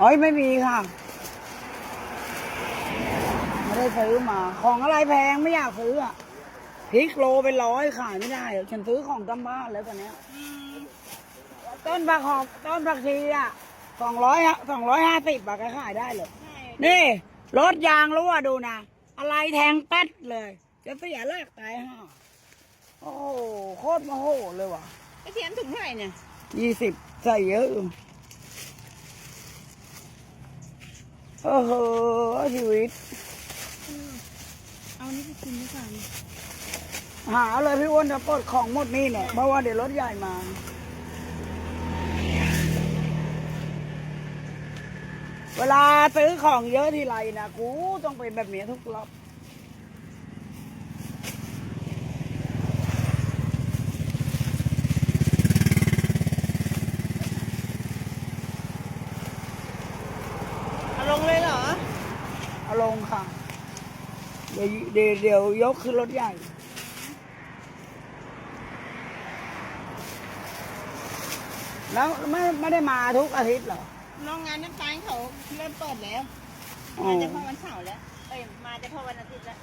อ๋อยไม่มีค่ะ ไม่ได้ซื้อมา ของอะไรแพงไม่อยากซื้ออะพริกโลเป็นร้อยขายไม่ได้หรอกฉันซื้อของตำบ้านแล้วตอนเนี้ยต้นผักหอมต้นผักชีอะสองร้อยสองร้อยห้าสิบบาทก็ขายได้เลยใช่นี่รถยางรั่วดูนะอะไรแทงแป๊ดเลย จะเสียแรกตายห่าโอ้โหโคตรโมโหเลยว่ะกระเทียมถุงเท่าไหร่เนี่ยยี่สิบใส่เยอะอยู่ โอ้โหชีวิต เอานี่ไปกินดีกว่าหาเลยพี่อ้วนจะปลดของหมดนี่เนี่ย เพราะว่าเดี๋ยวรถใหญ่มา เวลาซื้อของเยอะทีไรนะกูต้องเป็นแบบนี้ทุกรอบ เอาลงเลยเหรอ เอาลงค่ะ เดี๋ยวเดี๋ยวเดี๋ยวยกขึ้นรถใหญ่แล้วไม่ไม่ได้มาทุกอาทิตย์เหรอ โรงงานน้ำตาลเขาเริ่มเปิดแล้ว อ๋อ มาจะพอวันเสาร์แล้ว เอ้ย มาจะพอวันอาทิตย์แล้ว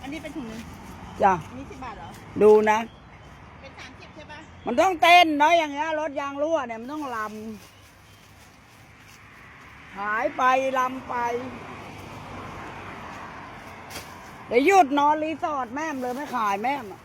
อันนี้เป็นถุงนึงจ้ะ อันนี้สิบบาทเหรอ ดูนะ เป็นสามสิบใช่ปะมันต้องเต้นเนาะอย่างเงี้ยรถยางรั่วเนี่ยมันต้องลำ หายไปลำไป เดี๋ยวหยุดนอนรีสอร์ทแม่มเลยไม่ขายแม่มอะ